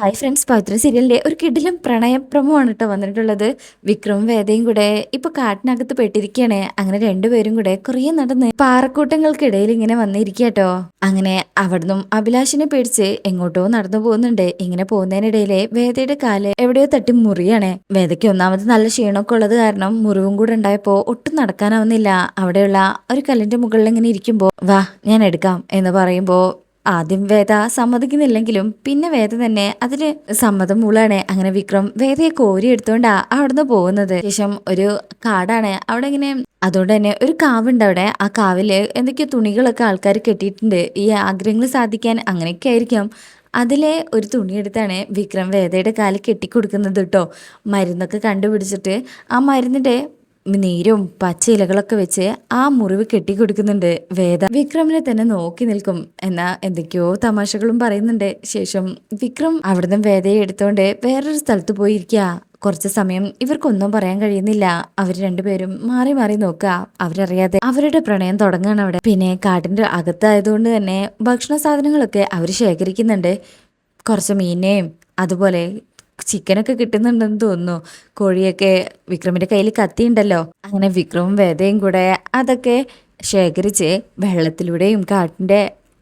Hi friends പവിത്ര സീരിയലിന്റെ ഒരു കിടിലം പ്രണയപ്രമമാണ് കേട്ടോ വന്നിട്ടുള്ളത്. വിക്രമും വേദയും കൂടെ ഇപ്പൊ കാട്ടിനകത്ത് പെട്ടിരിക്കുകയാണ് അങ്ങനെ രണ്ടുപേരും കൂടെ കുറേ നടന്ന് പാറക്കൂട്ടങ്ങൾക്കിടയിൽ ഇങ്ങനെ വന്നിരിക്കട്ടോ അങ്ങനെ അവിടുന്നും അഭിലാഷിനെ പേടിച്ച് എങ്ങോട്ടോ നടന്നു പോകുന്നുണ്ട്. ഇങ്ങനെ പോകുന്നതിനിടയിലെ വേദയുടെ കാൽ എവിടെയോ തട്ടി മുറിയാണ്. വേദയ്ക്ക് ഒന്നാമത് നല്ല ക്ഷീണമൊക്കെ ഉള്ളത് കാരണം മുറിവും കൂടെ ഉണ്ടായപ്പോ ഒട്ടും നടക്കാനാവുന്നില്ല. അവിടെയുള്ള ഒരു കല്ലിന്റെ മുകളിൽ ഇങ്ങനെ ഇരിക്കുമ്പോ വാ ഞാൻ എടുക്കാം എന്ന് പറയുമ്പോ ആദ്യം വേദ സമ്മതിക്കുന്നില്ലെങ്കിലും പിന്നെ വേദ തന്നെ അതിന് സമ്മതം മൂളാണ്. അങ്ങനെ വിക്രം വേദയെ കോരി എടുത്തോണ്ടാ അവിടുന്ന് പോകുന്നത്. ശേഷം ഒരു കാടാണ്. അവിടെ ഇങ്ങനെ അതുകൊണ്ട് തന്നെ ഒരു കാവുണ്ട് അവിടെ. ആ കാവിൽ എന്തൊക്കെയോ തുണികളൊക്കെ ആൾക്കാർ കെട്ടിയിട്ടുണ്ട്. ഈ ആഗ്രഹങ്ങൾ സാധിക്കാൻ അങ്ങനെയൊക്കെ ആയിരിക്കാം. അതിലെ ഒരു തുണിയെടുത്താണ് വിക്രം വേദയുടെ കാലിൽ കെട്ടിക്കൊടുക്കുന്നത് കേട്ടോ. മരുന്നൊക്കെ കണ്ടുപിടിച്ചിട്ട് ആ മരുന്നിന്റെ നീരും പച്ച ഇലകളൊക്കെ വെച്ച് ആ മുറിവ് കെട്ടിക്കൊടുക്കുന്നുണ്ട്. വേദ വിക്രമിനെ തന്നെ നോക്കി നിൽക്കും. എന്നാ എന്തൊക്കെയോ തമാശകളും പറയുന്നുണ്ട്. ശേഷം വിക്രം അവിടുന്ന് വേദയെ എടുത്തോണ്ട് വേറൊരു സ്ഥലത്ത് പോയിരിക്കുക കുറച്ച് സമയം ഇവർക്കൊന്നും പറയാൻ കഴിയുന്നില്ല. അവർ രണ്ടുപേരും മാറി മാറി നോക്കുക അവരറിയാതെ അവരുടെ പ്രണയം തുടങ്ങുകയാണ് അവിടെ. പിന്നെ കാട്ടിന്റെ അകത്തായതുകൊണ്ട് തന്നെ ഭക്ഷണ സാധനങ്ങളൊക്കെ അവർ ശേഖരിക്കുന്നുണ്ട്. കുറച്ച് മീനെയും അതുപോലെ ചിക്കനൊക്കെ കിട്ടുന്നുണ്ടെന്ന് തോന്നുന്നു. കോഴിയൊക്കെ വിക്രമിന്റെ കയ്യിൽ കത്തിയുണ്ടല്ലോ. അങ്ങനെ വിക്രമും വേദയും കൂടെ അതൊക്കെ ശേഖരിച്ച് വെള്ളത്തിലൂടെയും കാട്ടിന്റെ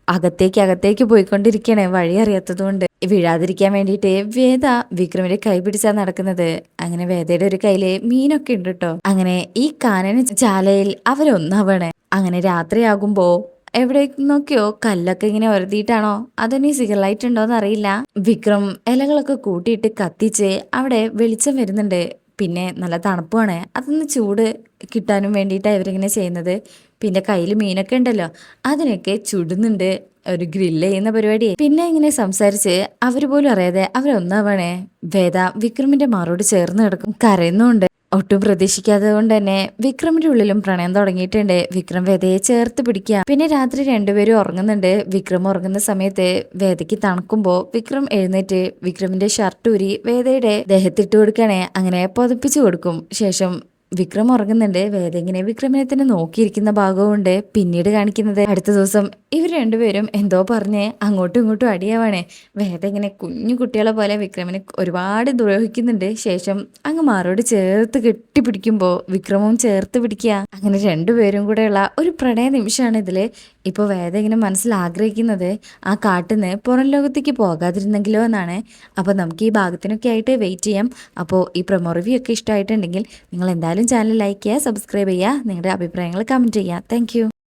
അകത്തേക്ക് അകത്തേക്ക് പോയിക്കൊണ്ടിരിക്കണേ വഴി അറിയാത്തതുകൊണ്ട്. വീഴാതിരിക്കാൻ വേണ്ടിയിട്ട് വേദ വിക്രമിന്റെ കൈ പിടിച്ചാ നടക്കുന്നത്. അങ്ങനെ വേദയുടെ ഒരു കയ്യിൽ മീനൊക്കെ ഉണ്ട് കേട്ടോ അങ്ങനെ ഈ കാനന ചാലയിൽ അവരൊന്നാവണേ. അങ്ങനെ രാത്രിയാകുമ്പോ എവിടെ നോക്കിയോ കല്ലൊക്കെ ഇങ്ങനെ ഒരുതിയിട്ടാണോ? അതൊന്നും സിഗലൈറ്റ് ഉണ്ടോ ഉണ്ടോന്ന് അറിയില്ല. വിക്രം ഇലകളൊക്കെ കൂട്ടിയിട്ട് കത്തിച്ച് അവിടെ വെളിച്ചം വരുന്നുണ്ട്. പിന്നെ നല്ല തണുപ്പാണ്. അതൊന്ന് ചൂട് കിട്ടാനും വേണ്ടിയിട്ടാണ് ഇവരിങ്ങനെ ചെയ്യുന്നത്. പിന്നെ കയ്യിൽ മീനൊക്കെ ഉണ്ടല്ലോ അതിനൊക്കെ ചുടുന്നുണ്ട്. ഒരു ഗ്രില്ല് ചെയ്യുന്ന പരിപാടി പിന്നെ ഇങ്ങനെ സംസാരിച്ച് അവർ പോലും അറിയാതെ അവരൊന്നാവണേ. വേദ വിക്രമിന്റെ മാറോട് ചേർന്ന് കിടക്കും കരയുന്നുണ്ട്. ഒട്ടും പ്രതീക്ഷിക്കാത്തത് കൊണ്ട് തന്നെ വിക്രമിന്റെ ഉള്ളിലും പ്രണയം തുടങ്ങിയിട്ടുണ്ട്. വിക്രം വേദയെ ചേർത്ത് പിടിക്കുക. പിന്നെ രാത്രി രണ്ടുപേരും ഉറങ്ങുന്നുണ്ട്. വിക്രം ഉറങ്ങുന്ന സമയത്ത് വേദയ്ക്ക് തണുക്കുമ്പോൾ വിക്രം എഴുന്നേറ്റ് വിക്രമിന്റെ ഷർട്ട് ഊരി വേദയുടെ ദേഹത്തിട്ട് കൊടുക്കണേ അങ്ങനെ പൊതപ്പിച്ചു കൊടുക്കും. ശേഷം വിക്രം ഉറങ്ങുന്നുണ്ട്. വേദ ഇങ്ങനെ വിക്രമിനെ തന്നെ നോക്കിയിരിക്കുന്ന ഭാഗമുണ്ട് പിന്നീട് കാണിക്കുന്നത് അടുത്ത ദിവസം ഇവർ രണ്ടുപേരും എന്തോ പറഞ്ഞ് അങ്ങോട്ടും ഇങ്ങോട്ടും അടിയാവാണേ. വേദ ഇങ്ങനെ കുഞ്ഞു കുട്ടികളെ പോലെ വിക്രമിനെ ഒരുപാട് ദ്രോഹിക്കുന്നുണ്ട്. ശേഷം അങ്ങ് മാറോട് ചേർത്ത് കെട്ടിപ്പിടിക്കുമ്പോൾ വിക്രമവും ചേർത്ത് പിടിക്കുക. അങ്ങനെ രണ്ടുപേരും കൂടെയുള്ള ഒരു പ്രണയ നിമിഷമാണ് ഇതിൽ ഇപ്പോൾ വേദ ഇങ്ങനെ മനസ്സിൽ ആഗ്രഹിക്കുന്നത് ആ കാട്ടിന്ന് പുറം ലോകത്തേക്ക് പോകാതിരുന്നെങ്കിലോ എന്നാണ്. അപ്പോൾ നമുക്ക് ഈ ഭാഗത്തിനൊക്കെ ആയിട്ട് വെയിറ്റ് ചെയ്യാം. അപ്പോൾ ഈ പ്രൊമോ ഒക്കെ ഇഷ്ടമായിട്ടുണ്ടെങ്കിൽ നിങ്ങൾ എന്തായാലും ചാനൽ ലൈക്ക് ചെയ്യുക സബ്സ്ക്രൈബ് ചെയ്യുക നിങ്ങളുടെ അഭിപ്രായങ്ങൾ കമന്റ് ചെയ്യുക. താങ്ക്